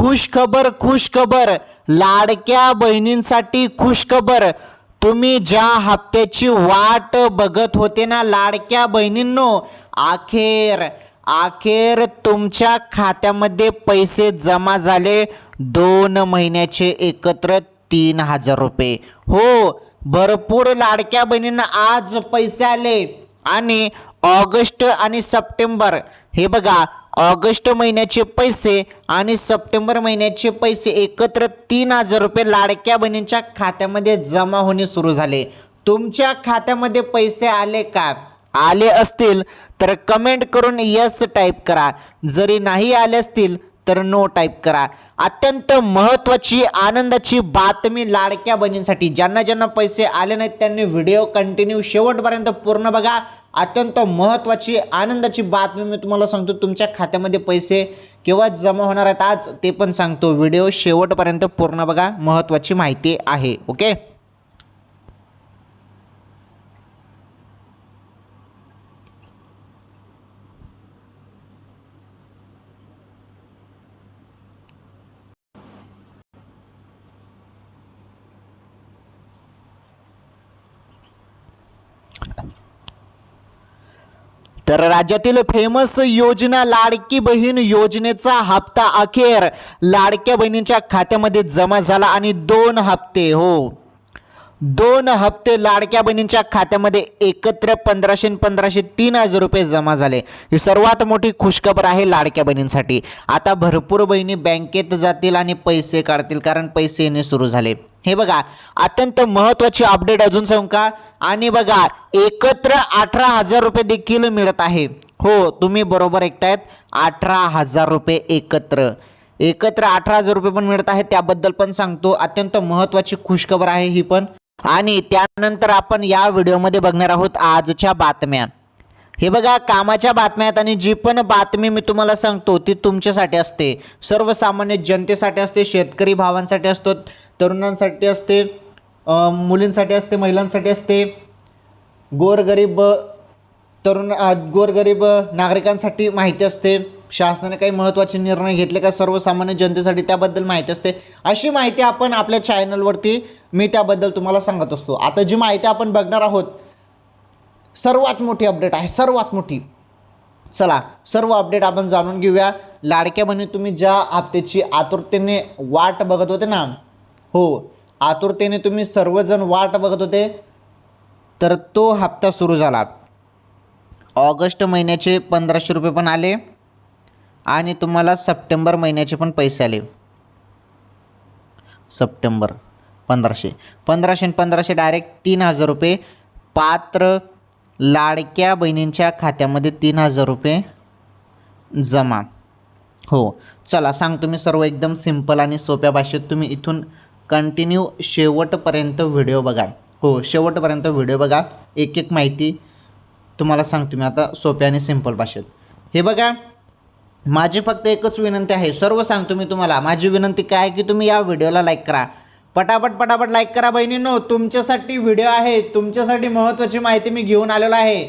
खुशखबर खुशखबर. लाडक्या बहिणींसाठी खुशखबर. तुम्ही ज्या हप्त्याची वाट बघत होते ना लाडक्या बहिणींनो अखेर अखेर तुमच्या खात्यामध्ये पैसे जमा झाले. दोन महिन्याचे एकत्र तीन हजार रुपये. हो भरपूर लाडक्या बहिणींना आज पैसे आले. आणि ऑगस्ट आणि सप्टेंबर हे बघा ऑगस्ट महिन्याचे पैसे आणि सप्टेंबर महिन्याचे पैसे एकत्र तीन हजार रुपये लाडक्या बहिणींच्या खात्यामध्ये जमा होणे सुरू झाले. तुमच्या खात्यामध्ये पैसे आले का? आले असतील तर कमेंट करून यस टाईप करा. जरी नाही आले असतील तर नो टाईप करा. अत्यंत महत्त्वाची आनंदाची बातमी लाडक्या बहिणींसाठी. ज्यांना ज्यांना पैसे आले नाहीत त्यांनी व्हिडिओ कंटिन्यू शेवटपर्यंत पूर्ण बघा. अत्यंत महत्त्वाची आनंदाची बातमी मी तुम्हाला सांगतो. तुमच्या खात्यामध्ये पैसे केव्हा जमा होणार आहेत आज ते पण सांगतो. व्हिडिओ शेवटपर्यंत पूर्ण बघा. महत्त्वाची माहिती आहे. ओके? तर राज्यातील फेमस योजना लाडकी बहीण योजनेचा हप्ता अखेर लाडक्या बहिणींच्या खात्यामध्ये जमा झाला आणि दोन हप्ते हो. दोन हप्ते लाडक्या बहिणींच्या खात्यामध्ये एकत्र पंधराशे पंधराशे तीन हजार रुपये जमा झाले. ही सर्वात मोठी खुशखबर आहे लाडक्या बहिणींसाठी. आता भरपूर बहिणी बँकेत जातील आणि पैसे काढतील कारण पैसे येणे सुरू झाले. हे बघा अत्यंत महत्त्वाची अपडेट अजून सांगू का? आणि बघा एकत्र अठरा हजार रुपये देखील मिळत आहे. हो तुम्ही बरोबर ऐकतायत. अठरा हजार रुपये एकत्र. एकत्र अठरा हजार रुपये पण मिळत आहे त्याबद्दल पण सांगतो. अत्यंत महत्त्वाची खुशखबर आहे ही पण. आणि त्यानंतर आपण या व्हिडिओमध्ये बघणार आहोत आजच्या बातम्या. हे बघा कामाच्या बातम्या आहेत आणि जी पण बातमी मी तुम्हाला सांगतो ती तुमच्यासाठी असते. सर्वसामान्य जनतेसाठी असते शेतकरी भावांसाठी असतो तरुणांसाठी असते मुलींसाठी असते महिलांसाठी असते. गोरगरीब तरुण गोरगरीब नागरिकांसाठी माहिती असते. शासनाने काही महत्त्वाचे निर्णय घेतले का सर्वसामान्य जनतेसाठी त्याबद्दल माहिती असते? अशी माहिती आपण आपल्या चॅनलवरती मी त्याबद्दल तुम्हाला सांगत असतो. आता जी माहिती आपण बघणार आहोत सर्वात मोठी अपडेट आहे सर्वात मोठी. चला सर्व अपडेट आपण जाणून घेऊया. लाडक्या बहिणी तुम्ही ज्या हप्त्याची आतुरतेने वाट बघत होते ना? हो आतुरतेने तुम्ही सर्वजण वाट बघत होते. तर तो हप्ता सुरू झाला. ऑगस्ट महिन्याचे पंधराशे रुपये पण आले. आणि तुम्हाला सप्टेंबर महिन्याचे पण पैसे आले. सप्टेंबर पंधराशे. पंधराशे आणि पंधराशे डायरेक्ट तीन हजार रुपये. पात्र लाडक्या बहिणींच्या खात्यामध्ये तीन हजार रुपये जमा. हो चला सांगतो मी सर्व एकदम सिंपल आणि सोप्या भाषेत. तुम्ही इथून कंटिन्यू शेवटपर्यंत व्हिडिओ बघा. हो शेवटपर्यंत व्हिडिओ बघा. एक एक माहिती तुम्हाला सांगतो मी आता सोप्या आणि सिंपल भाषेत. हे बघा. माझी फक्त एकच विनंती आहे सर्व सांगतो मी तुम्हाला. माझी विनंती काय आहे की तुम्ही या व्हिडिओला लाईक करा. पटापट पटापट लाईक करा बहिणींनो. तुमच्यासाठी व्हिडिओ आहे तुमच्यासाठी महत्त्वाची माहिती मी घेऊन आलेलो आहे.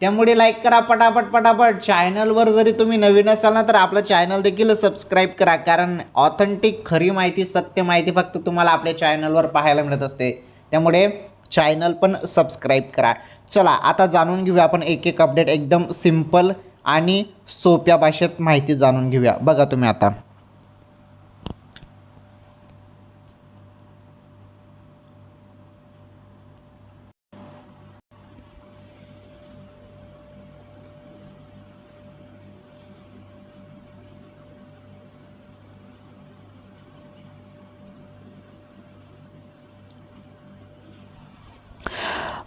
त्यामुळे लाईक करा पटापट पटापट. चॅनलवर जरी तुम्ही नवीन असाल ना तर आपलं चॅनल देखील सबस्क्राईब करा. कारण ऑथेंटिक खरी माहिती सत्य माहिती फक्त तुम्हाला आपल्या चॅनलवर पाहायला मिळत असते. त्यामुळे चॅनल पण सबस्क्राईब करा. चला आता जाणून घेऊया आपण एक एक अपडेट एकदम सिंपल आणि सोप्या भाषेत माहिती जाणून घेऊया. बघा तुम्ही आता.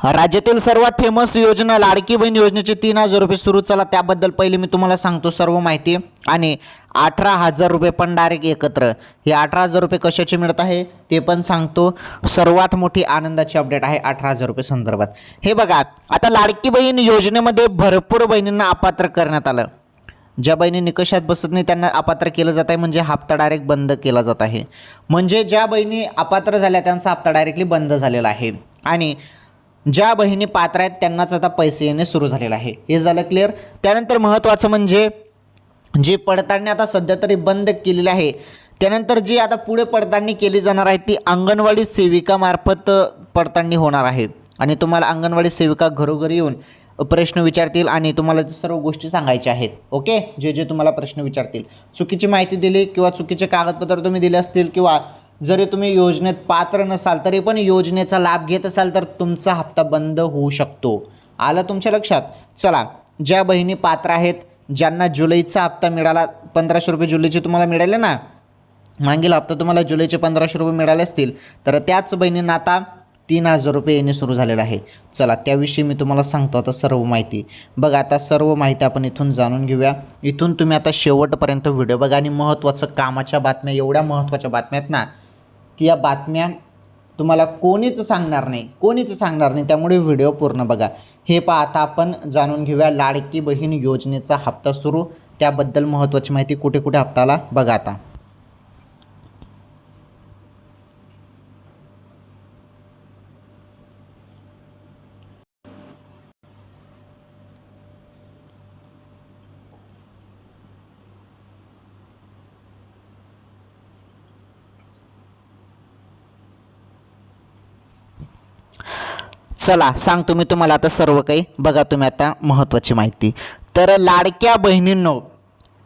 राज्यातील सर्वात फेमस योजना लाडकी बहीण योजनेचे तीन हजार रुपये सुरू चला त्याबद्दल पहिले मी तुम्हाला सांगतो सर्व माहिती. आणि अठरा हजार रुपये पण डायरेक्ट एकत्र. हे अठरा हजार रुपये कशाचे मिळत आहे? ते पण सांगतो. सर्वात मोठी आनंदाची अपडेट आहे अठरा हजार रुपये संदर्भात. हे बघा आता लाडकी बहीण योजनेमध्ये भरपूर बहिणींना अपात्र करण्यात आलं. ज्या बहिणी निकषात बसत नाही त्यांना अपात्र केलं जात आहे म्हणजे हप्ता डायरेक्ट बंद केला जात आहे. म्हणजे ज्या बहिणी अपात्र झाल्या त्यांचा हप्ता डायरेक्टली बंद झालेला आहे. आणि ज्या बहिणी पात्र आहेत त्यांनाच आता पैसे येणे सुरू झालेलं आहे. हे झालं क्लिअर त्यानंतर महत्त्वाचं म्हणजे जी पडताळणी आता सध्या तरी बंद केलेली आहे त्यानंतर जी आता पुढे पडताळणी केली जाणार आहे ती अंगणवाडी सेविकामार्फत पडताळणी होणार आहे. आणि तुम्हाला अंगणवाडी सेविका घरोघरी येऊन प्रश्न विचारतील आणि तुम्हाला सर्व गोष्टी सांगायच्या आहेत. ओके? जे जे तुम्हाला प्रश्न विचारतील. चुकीची माहिती दिली किंवा चुकीचे कागदपत्र तुम्ही दिले असतील किंवा जरी तुम्ही योजनेत पात्र नसाल तरी पण योजनेचा लाभ घेत असाल तर तुमचा हप्ता बंद होऊ शकतो. आलं तुमच्या लक्षात? चला ज्या बहिणी पात्र आहेत ज्यांना जुलैचा हप्ता मिळाला पंधराशे रुपये जुलैचे तुम्हाला मिळाले ना? मागील हप्ता तुम्हाला जुलैचे पंधराशे रुपये मिळाले असतील तर त्याच बहिणींना आता तीन हजार रुपये येणे सुरू झालेलं आहे. चला त्याविषयी मी तुम्हाला सांगतो आता सर्व माहिती. बघा आता सर्व माहिती आपण इथून जाणून घेऊया. इथून तुम्ही आता शेवटपर्यंत व्हिडिओ बघा आणि महत्त्वाचं कामाच्या बातम्या एवढ्या महत्त्वाच्या बातम्या आहेत ना की या बातम्या तुम्हाला कोणीच सांगणार नाही कोणीच सांगणार नाही. त्यामुळे व्हिडिओ पूर्ण बघा. हे पहा आता आपण जाणून घेऊया लाडकी बहीण योजनेचा हप्ता सुरू. त्याबद्दल महत्त्वाची माहिती कुठे कुठे हप्ताला बघा आता. चला सांगतो मी तुम्हाला आता सर्व काही. बघा तुम्ही आता महत्त्वाची माहिती. तर लाडक्या बहिणींनो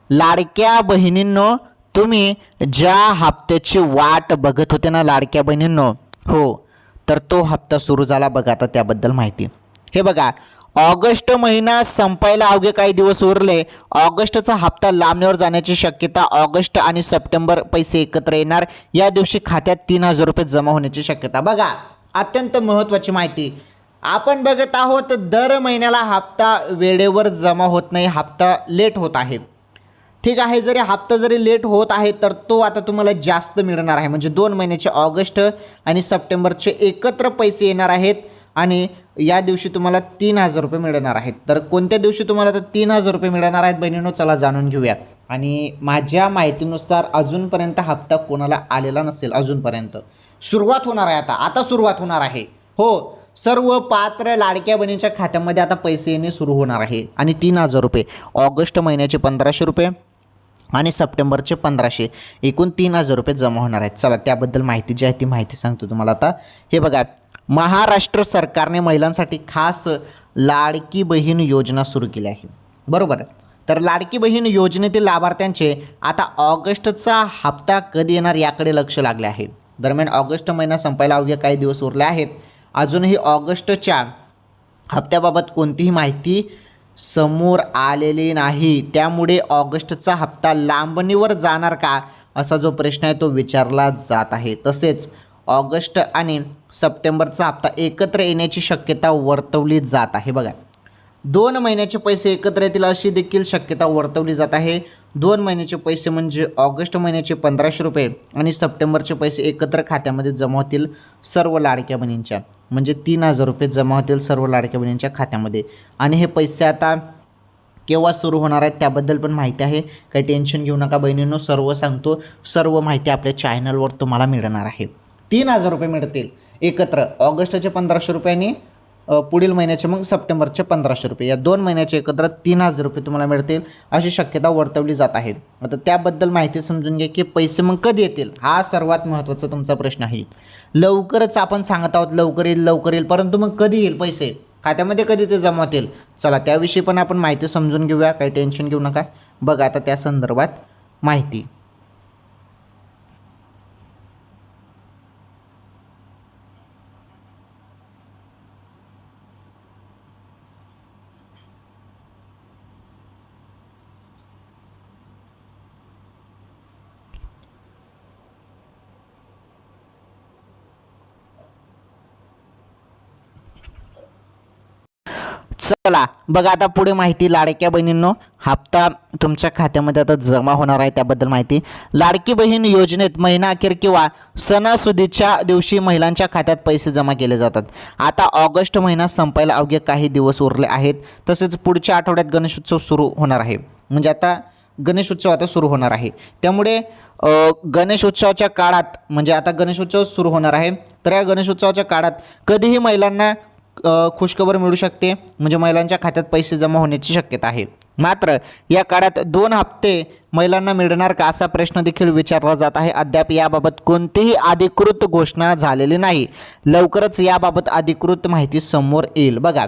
लाडक्या बहिणींनो तुम्ही ज्या हप्त्याची वाट बघत होते ना लाडक्या बहिणींनो हो तर तो हप्ता सुरू झाला बघा आता त्याबद्दल माहिती. हे बघा ऑगस्ट महिना संपायला अवघे काही दिवस उरले. ऑगस्टचा हप्ता लांबणीवर जाण्याची शक्यता ऑगस्ट आणि सप्टेंबर पैसे एकत्र येणार. या दिवशी खात्यात तीन हजार रुपये जमा होण्याची शक्यता. बघा अत्यंत महत्त्वाची माहिती. आपण बघत आहोत दर महिन्याला हप्ता वेळेवर जमा होत नाही हप्ता लेट होत आहे. ठीक आहे जरी हप्ता जरी लेट होत आहे तर तो आता तुम्हाला जास्त मिळणार आहे. म्हणजे दोन महिन्याचे ऑगस्ट आणि सप्टेंबरचे एकत्र पैसे येणार आहेत आणि या दिवशी तुम्हाला तीन हजार रुपये मिळणार आहेत. तर कोणत्या दिवशी तुम्हाला तर तीन हजार रुपये मिळणार आहेत बहिणीनो चला जाणून घेऊया. आणि माझ्या माहितीनुसार अजूनपर्यंत हप्ता कोणाला आलेला नसेल अजूनपर्यंत. सुरुवात होणार आहे आता आता सुरुवात होणार आहे. हो सर्व पात्र लाडक्या बहिणीच्या खात्यामध्ये आता पैसे येणे सुरू होणार आहे. आणि तीन हजार रुपये. ऑगस्ट महिन्याचे पंधराशे रुपये आणि सप्टेंबरचे पंधराशे. एकूण तीन हजार रुपये जमा होणार आहेत. चला त्याबद्दल माहिती जी आहे ती माहिती सांगतो तुम्हाला आता. हे बघा महाराष्ट्र सरकारने महिलांसाठी खास लाडकी बहीण योजना सुरू केली आहे. बरोबर? तर लाडकी बहीण योजनेतील लाभार्थ्यांचे आता ऑगस्टचा हप्ता कधी येणार याकडे लक्ष लागले आहे. दरम्यान ऑगस्ट महिना संपायला अवघ्या काही दिवस उरले आहेत. अजूनही ऑगस्टच्या हप्त्याबाबत कोणतीही माहिती समोर आलेली नाही. त्यामुळे ऑगस्टचा हप्ता लांबणीवर जाणार का असा जो प्रश्न आहे तो विचारला जात आहे. तसेच ऑगस्ट आणि सप्टेंबरचा हप्ता एकत्र येण्याची शक्यता वर्तवली जात आहे. बघा दोन महिन्याचे पैसे एकत्र येतील अशी देखील शक्यता वर्तवली जात आहे. दोन महिन्याचे पैसे म्हणजे ऑगस्ट महिन्याचे पंधराशे रुपये आणि सप्टेंबरचे पैसे एकत्र खात्यामध्ये जमा होतील सर्व लाडक्या बहिणींच्या. म्हणजे तीन हजार रुपये जमा होतील सर्व लाडक्या बहिणींच्या खात्यामध्ये. आणि हे पैसे आता केव्हा सुरू होणार आहेत त्याबद्दल पण माहिती आहे. काही टेन्शन घेऊ नका बहिणींनो सर्व सांगतो. सर्व माहिती आपल्या चॅनलवर तुम्हाला मिळणार आहे. तीन हजार रुपये मिळतील एकत्र ऑगस्टचे पंधराशे रुपयांनी पुढील महिन्याचे मग सप्टेंबरचे पंधराशे रुपये. या दोन महिन्याचे एकत्र तीन हजार रुपये तुम्हाला मिळतील अशी शक्यता वर्तवली जात आहे. आता त्याबद्दल माहिती समजून घ्या की पैसे मग कधी येतील? हा सर्वात महत्त्वाचा तुमचा प्रश्न आहे. लवकरच आपण सांगत आहोत लवकर येईल लवकर येईल परंतु मग कधी येईल पैसे? खात्यामध्ये कधी ते जमा होतील? चला त्याविषयी पण आपण माहिती समजून घेऊया काही टेन्शन घेऊ नका. बघा आता त्या संदर्भात माहिती. चला बघा आता पुढे माहिती लाडक्या बहिणींनो हप्ता तुमच्या खात्यामध्ये आता जमा होणार आहे त्याबद्दल माहिती. लाडकी बहीण योजनेत महिना अखेर किंवा सणासुदीच्या दिवशी महिलांच्या खात्यात पैसे जमा केले जातात. आता ऑगस्ट महिना संपायला अवघे काही दिवस उरले आहेत तसेच पुढच्या आठवड्यात गणेशोत्सव सुरू होणार आहे. म्हणजे आता गणेशोत्सव आता सुरू होणार आहे. त्यामुळे गणेशोत्सवाच्या काळात म्हणजे आता गणेशोत्सव सुरू होणार आहे तर या गणेशोत्सवाच्या काळात कधीही महिलांना खुशखबर मिळू शकते म्हणजे महिलांच्या खात्यात पैसे जमा होण्याची शक्यता आहे. मात्र या काळात दोन हप्ते महिलांना मिळणार का असा प्रश्न देखील विचारला जात आहे. अद्याप याबाबत कोणतीही अधिकृत घोषणा झालेली नाही. लवकरच याबाबत अधिकृत माहिती समोर येईल. बघा.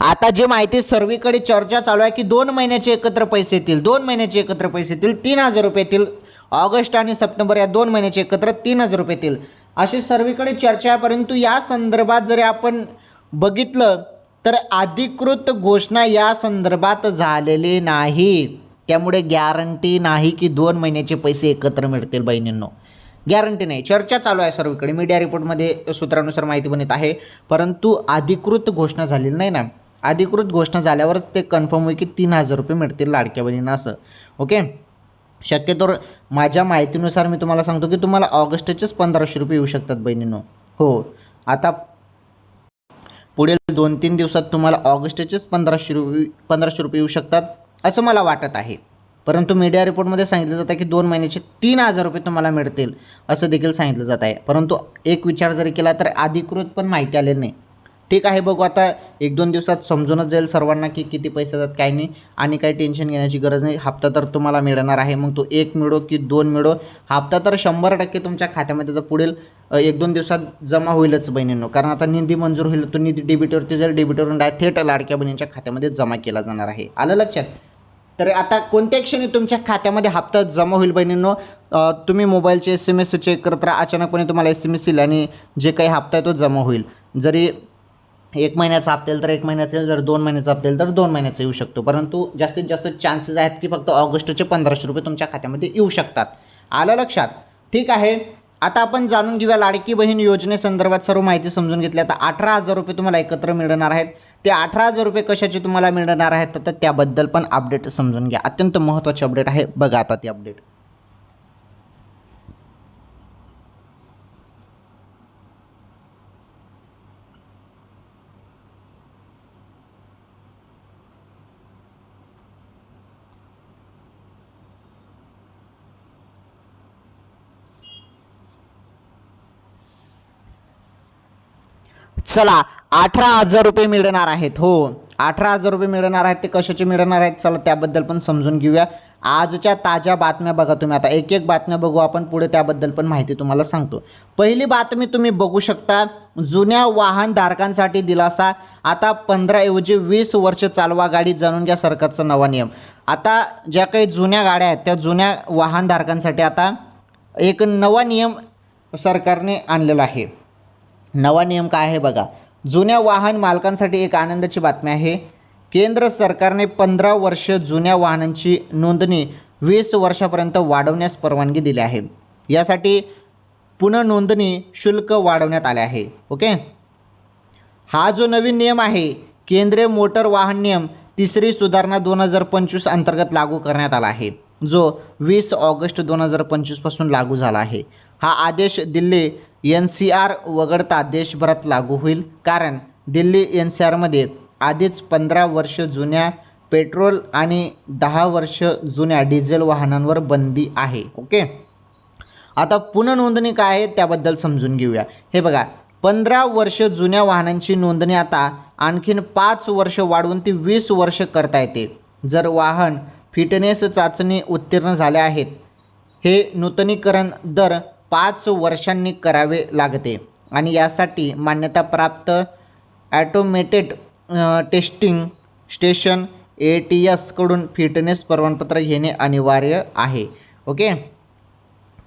आता जी माहिती सर्वीकडे चर्चा चालू आहे की दोन महिन्याचे एकत्र पैसे येतील दोन महिन्याचे एकत्र पैसे येतील तीन हजार रुपये येतील. ऑगस्ट आणि सप्टेंबर या दोन महिन्याचे एकत्र तीन हजार रुपये येतील. अशी सर्वीकडे चर्चा आहे. परंतु या संदर्भात जरी आपण बघितलं तर अधिकृत घोषणा या संदर्भात झालेली नाही. त्यामुळे गॅरंटी नाही की दोन महिन्याचे पैसे एकत्र मिळतील बहिणींनो. गॅरंटी नाही. चर्चा चालू आहे सर्वीकडे. मीडिया रिपोर्टमध्ये सूत्रानुसार माहिती पण येत आहे. परंतु अधिकृत घोषणा झालेली नाही ना. अधिकृत घोषणा झाल्यावरच ते कन्फर्म होईल की तीन हजार रुपये मिळतील लाडक्या बहिणींना असं. ओके शक्यतो माझ्या माहितीनुसार मी तुम्हाला सांगतो की तुम्हाला ऑगस्टचेच पंधराशे रुपये येऊ शकतात बहिणींनो. हो. आता पुढील दोन तीन दिवसात तुम्हाला ऑगस्टचेच पंधराशे रुपये पंधराशे रुपये येऊ शकतात असं मला वाटत आहे. परंतु मीडिया रिपोर्टमध्ये सांगितलं जातं की दोन महिन्याचे तीन हजार रुपये तुम्हाला मिळतील असं देखील सांगितलं जात आहे. परंतु एक विचार जरी केला तर अधिकृत पण माहिती आलेली नाही. ठीक आहे बघू आता. एक दोन दिवसात समजूनच जाईल सर्वांना की किती पैसे जातात काय नाही. आणि काही टेन्शन घेण्याची गरज नाही. हप्ता तर तुम्हाला मिळणार आहे. मग तो एक मिळो की दोन मिळो. हप्ता तर शंभर टक्के तुमच्या खात्यामध्ये तर पुढील एक दोन दिवसात जमा होईलच बहिणींनो. कारण आता निधी मंजूर होईल तो निधी डेबिटवरती जाईल. डेबिटवरून डाय थेट लाडक्या बहिणींच्या खात्यामध्ये जमा केला जाणार आहे. आलं लक्षात? तर आता कोणत्या क्षणी तुमच्या खात्यामध्ये हप्ता जमा होईल बहिणींनो? तुम्ही मोबाईलचे एस एम एस चेक करत राहा. अचानकपणे तुम्हाला एस एम एस येईल आणि जे काही हप्ता आहे तो जमा होईल. जरी एक महिन्याचा हप्ता तर एक महिन्याचा येईल जर दोन महिन्याचा हप्ता तर दोन महिन्याचा येऊ शकतो. परंतु जास्तीत जास्त चान्सेस आहेत की फक्त ऑगस्टचे पंधराशे रुपये तुमच्या खात्यामध्ये येऊ शकतात. आलं लक्षात? ठीक आहे. आता आपण जाणून घेऊया लाडकी बहीण योजनेसंदर्भात सर्व माहिती समजून घेतली. आता अठरा हजार रुपये तुम्हाला एकत्र मिळणार आहेत. ते अठरा हजार रुपये कशाचे तुम्हाला मिळणार आहेत? तर त्याबद्दल पण अपडेट समजून घ्या. अत्यंत महत्त्वाचे अपडेट आहे. बघा आता ते अपडेट चला अठरा हजार रुपये मिळणार आहेत हो. अठरा हजार रुपये मिळणार आहेत ते कशाचे मिळणार आहेत चला त्याबद्दल पण समजून घेऊया. आजच्या ताज्या बातम्या बघा तुम्ही आता. एक एक बातम्या बघू आपण पुढे त्याबद्दल पण माहिती तुम्हाला सांगतो. पहिली बातमी तुम्ही बघू शकता जुन्या वाहनधारकांसाठी दिलासा. आता पंधराऐवजी वीस वर्ष चालवा गाडी जाणून घ्या सरकारचा नवा नियम. आता ज्या काही जुन्या गाड्या आहेत त्या जुन्या वाहनधारकांसाठी आता एक नवा नियम सरकारने आणलेला आहे. नवा नियम काय आहे बघा. जुन्या वाहन मालकांसाठी एक आनंदाची बातमी आहे. केंद्र सरकारने पंधरा वर्ष जुन्या वाहनांची नोंदणी वीस वर्षापर्यंत वाढवण्यास परवानगी दिली आहे. यासाठी पुनर्नोंदणी शुल्क वाढवण्यात आले आहे. ओके? हा जो नवीन नियम आहे केंद्रीय मोटर वाहन नियम तिसरी सुधारणा दोन हजार पंचवीस अंतर्गत लागू करण्यात आला आहे. जो वीस ऑगस्ट दोन हजार पंचवीसपासून लागू झाला आहे. हा आदेश दिल्ली एन सी आर वगळता देशभरात लागू होईल. कारण दिल्ली एन सी आरमध्ये आधीच पंधरा वर्ष जुन्या पेट्रोल आणि दहा वर्ष जुन्या डिझेल वाहनांवर बंदी आहे. ओके? आता पुनर्नोंदणी काय आहे त्याबद्दल समजून घेऊया. हे बघा पंधरा वर्ष जुन्या वाहनांची नोंदणी आता आणखीन पाच वर्ष वाढवून ती वीस वर्ष करता येते. जर वाहन फिटनेस चाचणी उत्तीर्ण झाले आहेत हे नूतनीकरण दर पाच वर्षांनी करावे लागते. आणि यासाठी मान्यताप्राप्त automated testing station A T एसकडून fitness प्रमाणपत्र घेणे अनिवार्य आहे. ओके?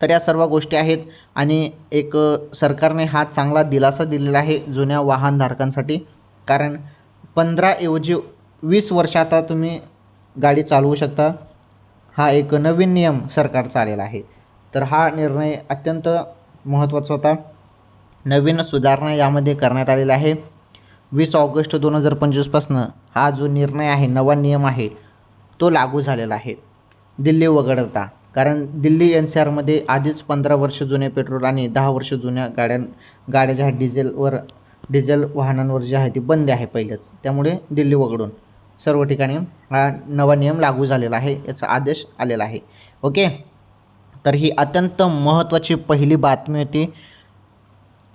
तर या सर्व गोष्टी आहेत आणि एक सरकारने हा चांगला दिलासा दिलेला आहे जुन्या वाहनधारकांसाठी. कारण पंधराऐवजी वीस वर्ष आता तुम्ही गाडी चालवू शकता. हा एक नवीन नियम सरकारचा आलेला आहे. तर हा निर्णय अत्यंत महत्त्वाचा होता. नवीन सुधारणा यामध्ये करण्यात आलेला आहे. वीस ऑगस्ट दोन हजार पंचवीसपासनं हा जो निर्णय आहे नवा नियम आहे तो लागू झालेला आहे. दिल्ली वगळता कारण दिल्ली एन सी आरमध्ये आधीच पंधरा वर्ष जुने पेट्रोल आणि दहा वर्ष जुन्या गाड्यां गाड्या ज्या आहेत डिझेलवर डिझेल वाहनांवर जे आहे ती बंद आहे पहिलेच. त्यामुळे दिल्ली वगळून सर्व ठिकाणी हा नवा नियम लागू झालेला आहे याचा आदेश आलेला आहे. ओके? तर ही अत्यंत महत्त्वाची पहिली बातमी होती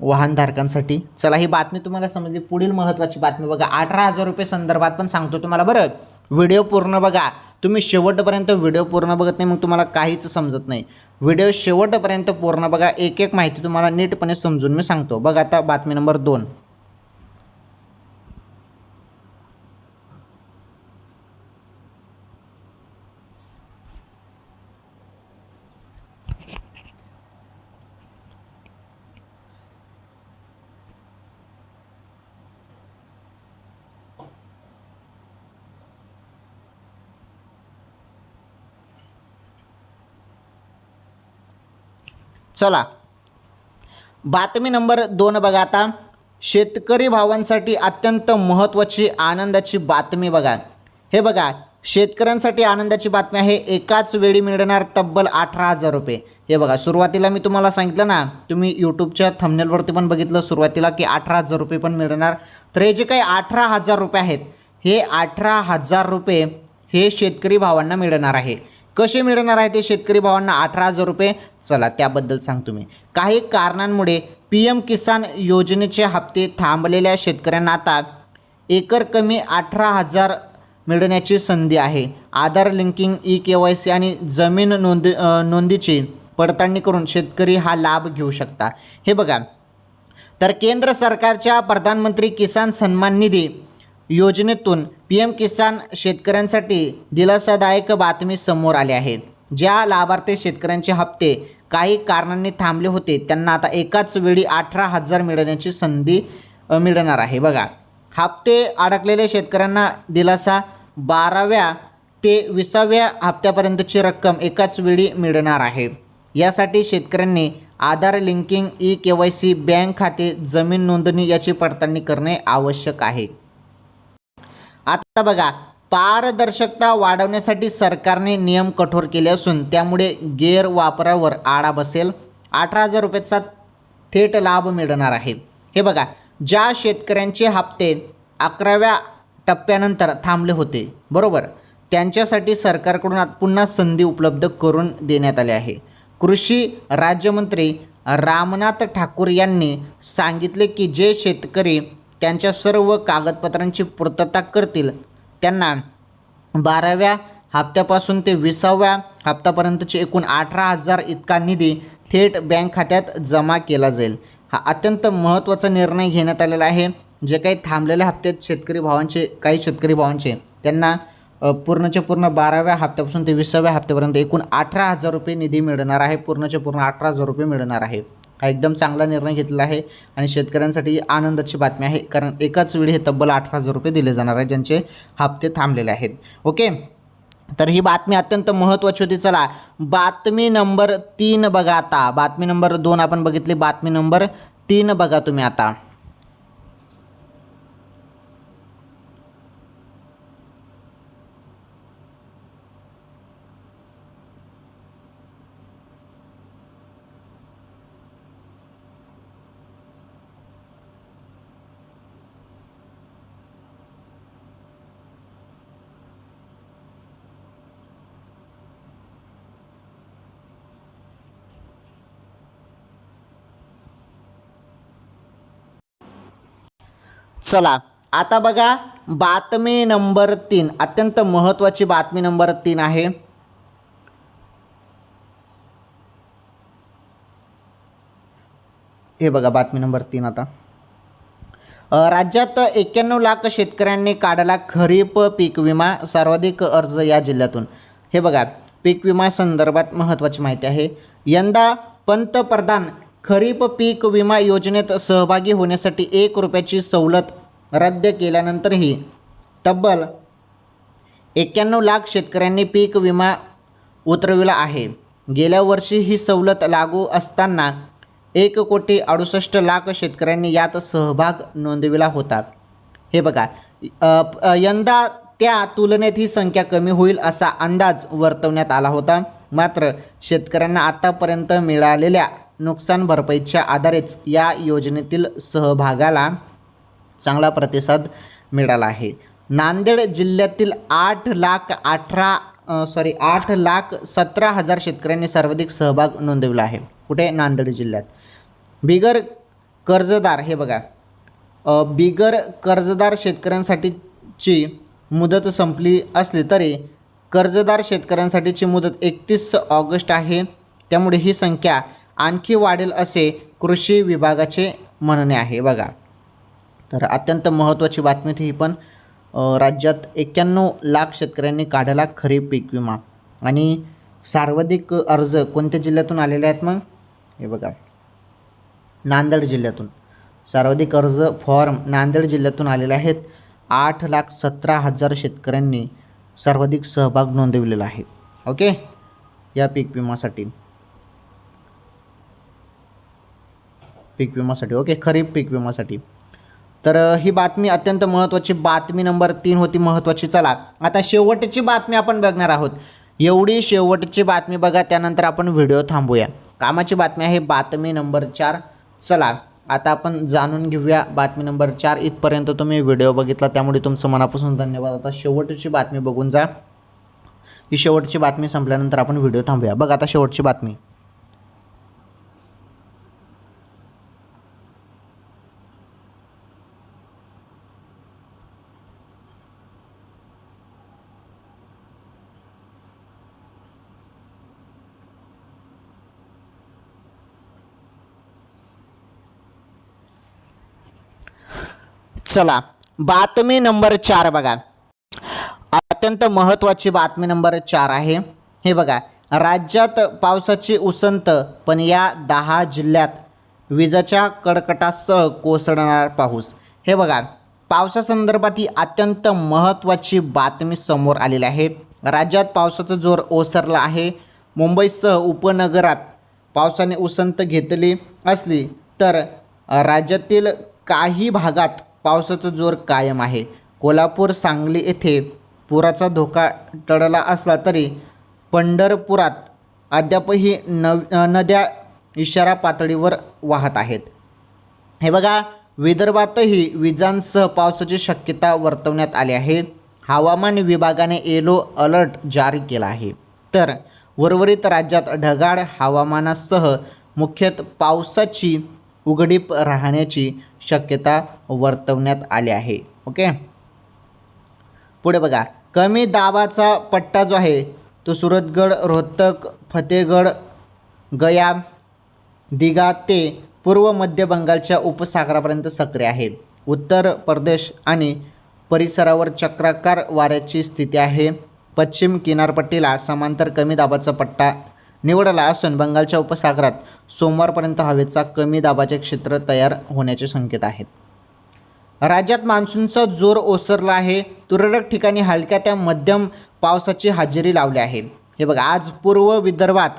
वाहनधारकांसाठी. चला ही बातमी तुम्हाला समजली. पुढील महत्त्वाची बातमी बघा. अठरा हजार रुपये संदर्भात पण सांगतो तुम्हाला बरं. व्हिडिओ पूर्ण बघा. तुम्ही शेवटपर्यंत व्हिडिओ पूर्ण बघत नाही मग तुम्हाला काहीच समजत नाही. व्हिडिओ शेवटपर्यंत पूर्ण बघा. एक एक माहिती तुम्हाला नीटपणे समजून मी सांगतो. बघा आता बातमी नंबर दोन. चला. बातमी नंबर दोन बघा आता. शेतकरी भावांसाठी अत्यंत महत्त्वाची आनंदाची बातमी बघा. हे बघा शेतकऱ्यांसाठी आनंदाची बातमी आहे. एकाच वेळी मिळणार तब्बल अठरा हजार रुपये. हे बघा सुरुवातीला मी तुम्हाला सांगितलं ना तुम्ही यूट्यूबच्या थंबनेलवरती पण बघितलं सुरुवातीला की अठरा हजार रुपये पण मिळणार. तर हे जे काही अठरा हजार रुपये आहेत हे अठरा हजार रुपये हे शेतकरी भावांना मिळणार आहे. कसे मिळणार आहे ते शेतकरी भावांना अठरा हजार रुपये? चला त्याबद्दल सांगतो मी काही कारणांमुळे पी एम किसान योजनेचे हप्ते थांबलेल्या शेतकऱ्यांना आता एकर कमी अठरा हजार मिळण्याची संधी आहे. Aadhaar linking E K Y C आणि जमीन नोंदी नोंदीची पडताळणी करून शेतकरी हा लाभ घेऊ शकता. हे बघा तर केंद्र सरकारच्या प्रधानमंत्री किसान सन्मान निधी योजनेतून पी एम किसान शेतकऱ्यांसाठी दिलासादायक बातमी समोर आली आहे ज्या लाभार्थी शेतकऱ्यांचे हप्ते काही कारणांनी थांबले होते त्यांना आता एकाच वेळी अठरा हजार मिळण्याची संधी मिळणार आहे. बघा हप्ते अडकलेल्या शेतकऱ्यांना दिलासा बाराव्या ते विसाव्या हप्त्यापर्यंतची रक्कम एकाच वेळी मिळणार आहे. यासाठी शेतकऱ्यांनी Aadhaar linking E K Y C bank खाते जमीन नोंदणी याची पडताळणी करणे आवश्यक आहे. आता बघा पारदर्शकता वाढवण्यासाठी सरकारने नियम कठोर केले असून त्यामुळे गैरवापरावर आळा बसेल. अठरा हजार रुपयाचा थेट लाभ मिळणार आहे. हे बघा ज्या शेतकऱ्यांचे हप्ते अकराव्या टप्प्यानंतर थांबले होते बरोबर त्यांच्यासाठी सरकारकडून पुन्हा संधी उपलब्ध करून देण्यात आली आहे. कृषी राज्यमंत्री रामनाथ ठाकूर यांनी सांगितले की जे शेतकरी त्यांच्या सर्व कागदपत्रांची पूर्तता करतील त्यांना बाराव्या हप्त्यापासून ते विसाव्या हप्त्यापर्यंतचे एकूण अठरा हजार इतका निधी थेट बँक खात्यात जमा केला जाईल. हा अत्यंत महत्त्वाचा निर्णय घेण्यात आलेला आहे. जे काही थांबलेले हप्ते आहेत शेतकरी भावांचे काही शेतकरी भावांचे त्यांना पूर्णचे पूर्णच्या पूर्ण बाराव्या हप्त्यापासून ते विसाव्या हप्त्यापर्यंत एकूण अठरा हजार रुपये निधी मिळणार आहे. पूर्णच्या पूर्ण अठरा हजार रुपये मिळणार आहे. हा एकदम चांगला निर्णय घेतला आहे आणि शेतकऱ्यांसाठी आनंदाची बातमी आहे कारण एकाच वेळी हे तब्बल अठरा हजार रुपये दिले जाणार आहे ज्यांचे हप्ते थांबलेले आहेत. ओके? तर ही बातमी अत्यंत महत्त्वाची होती. चला बातमी नंबर तीन बघा आता. बातमी नंबर दोन आपण बघितली. बातमी नंबर तीन बघा तुम्ही आता. चला आता बघा बातमी नंबर तीन अत्यंत महत्त्वाची बातमी नंबर तीन आहे. हे बघा बातमी नंबर तीन आता. राज्यात एक्क्याण्णव लाख शेतकऱ्यांनी काढला खरीप पीक विमा सर्वाधिक अर्ज या जिल्ह्यातून. हे बघा पीक विमा संदर्भात महत्त्वाची माहिती आहे. यंदा पंतप्रधान खरीप पीक विमा योजनेत सहभागी होण्यासाठी एक रुपयाची सवलत रद्द केल्यानंतरही तब्बल एक्क्याण्णव लाख शेतकऱ्यांनी पीक विमा उतरविला आहे. गेल्या वर्षी ही सवलत लागू असताना एक कोटी अडुसष्ट लाख शेतकऱ्यांनी यात सहभाग नोंदविला होता. हे बघा यंदा त्या तुलनेत ही संख्या कमी होईल असा अंदाज वर्तवण्यात आला होता. मात्र शेतकऱ्यांना आतापर्यंत मिळालेल्या नुकसान भरपाईच्या आधारेच या योजनेतील सहभागाला चांगला प्रतिसाद मिळाला आहे. नांदेड जिल्ह्यातील आठ लाख अठरा सॉरी आठ लाख सतरा हजार शेतकऱ्यांनी सर्वाधिक सहभाग नोंदविला आहे. कुठे? नांदेड जिल्ह्यात. बिगर कर्जदार हे बघा. बिगर कर्जदार शेतकऱ्यांसाठीची मुदत संपली असली तरी कर्जदार शेतकऱ्यांसाठीची मुदत एकतीस ऑगस्ट आहे. त्यामुळे ही संख्या आणखी वाढेल असे कृषी विभागाचे म्हणणे आहे. बघा. तर अत्यंत महत्त्वाची बातमी ही पण राज्यात एक्क्याण्णव लाख शेतकऱ्यांनी काढला खरीप पीक विमा. आणि सर्वाधिक अर्ज कोणत्या जिल्ह्यातून आलेले आहेत मग? हे बघा. नांदेड जिल्ह्यातून. सर्वाधिक अर्ज फॉर्म नांदेड जिल्ह्यातून आलेले आहेत. आठ लाख सतरा हजार शेतकऱ्यांनी सर्वाधिक सहभाग नोंदविलेला आहे. ओके? या पीक विमासाठी. पीक विमासाठी. ओके? खरीप पीक विमासाठी. तर ही बातमी अत्यंत महत्त्वाची बातमी नंबर तीन होती महत्त्वाची. चला आता शेवटची बातमी आपण बघणार आहोत. एवढी शेवटची बातमी बघा त्यानंतर आपण व्हिडिओ थांबूया. कामाची बातमी आहे बातमी नंबर चार. चला आता आपण जाणून घेऊया बातमी नंबर चार. इथपर्यंत तुम्ही व्हिडिओ बघितला त्यामुळे तुमचं मनापासून धन्यवाद. आता शेवटची बातमी बघून जा. ही शेवटची बातमी संपल्यानंतर आपण व्हिडिओ थांबूया. बघा आता शेवटची बातमी. चला बातमी नंबर चार बघा. अत्यंत महत्त्वाची बातमी नंबर चार आहे. हे बघा राज्यात पावसाची उसंत पण या दहा जिल्ह्यात विजाच्या कडकटासह कोसळणार पाऊस. हे बघा पावसासंदर्भात ही अत्यंत महत्त्वाची बातमी समोर आलेली आहे. राज्यात पावसाचा जोर ओसरला आहे. मुंबईसह उपनगरात पावसाने उसंत घेतली असली तर राज्यातील काही भागात पावसाचा जोर कायम आहे. कोल्हापूर सांगली येथे पुराचा धोका टळला असला तरी पंढरपुरात अद्यापही नव नद्या इशारा पातळीवर वाहत आहेत. हे बघा विदर्भातही विजांसह पावसाची शक्यता वर्तवण्यात आली आहे. हवामान विभागाने येलो अलर्ट जारी केला आहे. तर उर्वरित राज्यात ढगाळ हवामानासह मुख्यतः पावसाची उघडीप राहण्याची शक्यता वर्तवण्यात आली आहे. ओके? पुढे बघा. कमी दाबाचा पट्टा जो आहे तो सुरतगड रोहतक फतेहगड गया दिघा ते पूर्व मध्य बंगालच्या उपसागरापर्यंत सक्रिय आहे. उत्तर प्रदेश आणि परिसरावर चक्राकार वाऱ्याची स्थिती आहे. पश्चिम किनारपट्टीला समांतर कमी दाबाचा पट्टा निवडला असून बंगालच्या उपसागरात सोमवारपर्यंत हवेचा कमी दाबाचे क्षेत्र तयार होण्याचे संकेत आहेत. राज्यात मान्सूनचा जोर ओसरला आहे. तुरळक ठिकाणी हलक्या त्या मध्यम पावसाची हजेरी लावली आहे. हे बघा आज पूर्व विदर्भात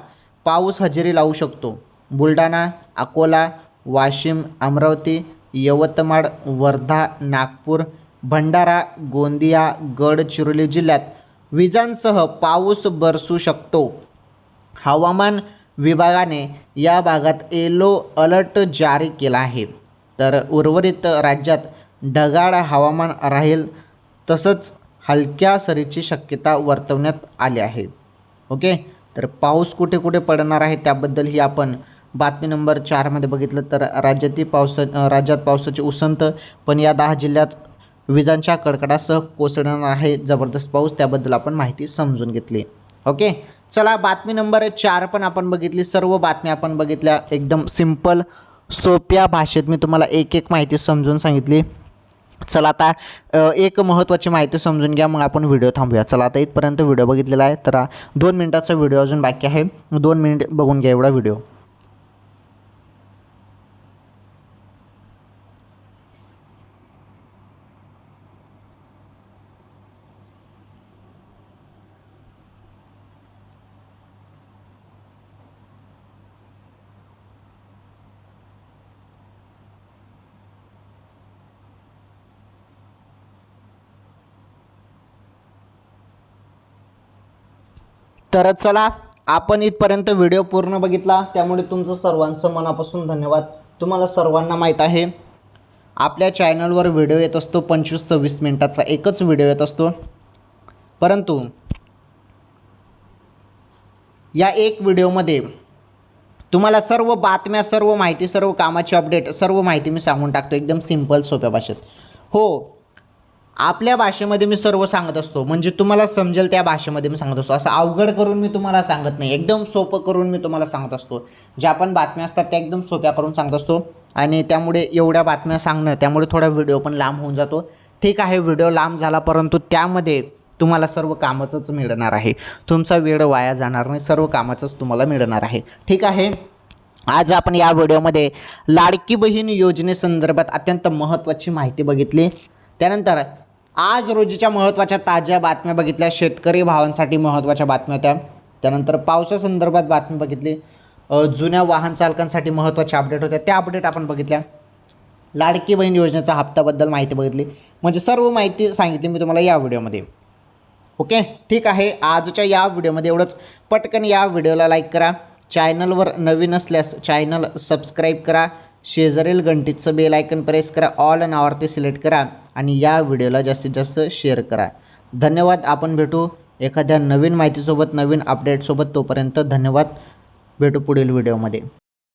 पाऊस हजेरी लावू शकतो. बुलढाणा अकोला वाशिम अमरावती यवतमाळ वर्धा नागपूर भंडारा गोंदिया गडचिरोली जिल्ह्यात विजांसह पाऊस बरसू शकतो. हवामान विभागाने या भागात येलो अलर्ट जारी केला आहे. तर उर्वरित राज्यात ढगाळ हवामान राहील तसंच हलक्या सरीची शक्यता वर्तवण्यात आली आहे. ओके? तर पाऊस कुठे कुठे पडणार आहे त्याबद्दल ही आपण बातमी नंबर चारमध्ये बघितलं तर राज्यातील पावसा राज्यात पावसाची उसंत पण या दहा जिल्ह्यात विजांच्या कडकडासह कोसळणार आहे जबरदस्त पाऊस त्याबद्दल आपण माहिती समजून घेतली. ओके? चला बातमी नंबर चार पण आपण बघितली. सर्व बातम्या आपण बघितल्या. एकदम सिंपल सोप्या भाषेत मी तुम्हाला एक एक माहिती समजून सांगितली. चला आता एक महत्त्वाची माहिती समजून घ्या मग आपण व्हिडिओ थांबूया. चला आता इथपर्यंत व्हिडिओ बघितलेला आहे तर दोन मिनटाचा व्हिडिओ अजून बाकी आहे. दोन मिनिट बघून घ्या एवढा व्हिडिओ. तर चला आपण इथपर्यंत व्हिडिओ पूर्ण बघितला. त्यामुळे तुमचं सर्वांचं मनापासून धन्यवाद. तुम्हाला सर्वांना माहीत आहे आपल्या चॅनलवर व्हिडिओ येत असतो पंचवीस सव्वीस मिनटाचा एकच व्हिडिओ येत असतो. परंतु या एक व्हिडिओमध्ये तुम्हाला सर्व बातम्या सर्व माहिती सर्व कामाची अपडेट सर्व माहिती मी सांगून टाकतो. एकदम सिंपल सोप्या भाषेत. हो आपल्या भाषेमध्ये मी सर्व सांगत असतो. म्हणजे तुम्हाला समजेल त्या भाषेमध्ये मी सांगत असतो. असं अवघड करून मी तुम्हाला सांगत नाही. एकदम सोपं करून मी तुम्हाला सांगत असतो. ज्या पण बातम्या असतात त्या एकदम सोप्या करून सांगत असतो. आणि त्यामुळे एवढ्या बातम्या सांगणं त्यामुळे थोडा व्हिडिओ पण लांब होऊन जातो. ठीक आहे व्हिडिओ लांब झाला परंतु त्यामध्ये तुम्हाला सर्व कामाचंच मिळणार आहे. तुमचा वेळ वाया जाणार नाही. सर्व कामाचंच तुम्हाला मिळणार आहे. ठीक आहे? आज आपण या व्हिडिओमध्ये लाडकी बहीण योजनेसंदर्भात अत्यंत महत्त्वाची माहिती बघितली. त्यानंतर आज रोजीच्या महत्त्वाच्या ताज्या बातम्या बघितल्या. शेतकरी भावांसाठी महत्त्वाच्या बातम्या होत्या. त्यानंतर पावसासंदर्भात बातमी बघितली. जुन्या वाहन चालकांसाठी महत्त्वाच्या अपडेट होत्या. त्या अपडेट आपण बघितल्या. लाडकी बहीण योजनेचा हप्त्याबद्दल माहिती बघितली. म्हणजे सर्व माहिती सांगितली मी तुम्हाला या व्हिडिओमध्ये. ओके? ठीक आहे. आजच्या या व्हिडिओमध्ये एवढंच. पटकन या व्हिडिओला लाईक करा. चॅनलवर नवीन असल्यास चॅनल सबस्क्राईब करा. शेजारील घंटीचं बेल आयकन प्रेस करा. ऑल नावावरती सिलेक्ट करा. आणि या व्हिडिओला जास्तीत जास्त शेअर करा. धन्यवाद. आपण भेटू एखाद्या नवीन माहितीसोबत नवीन अपडेटसोबत तोपर्यंत धन्यवाद. भेटू पुढील व्हिडिओमध्ये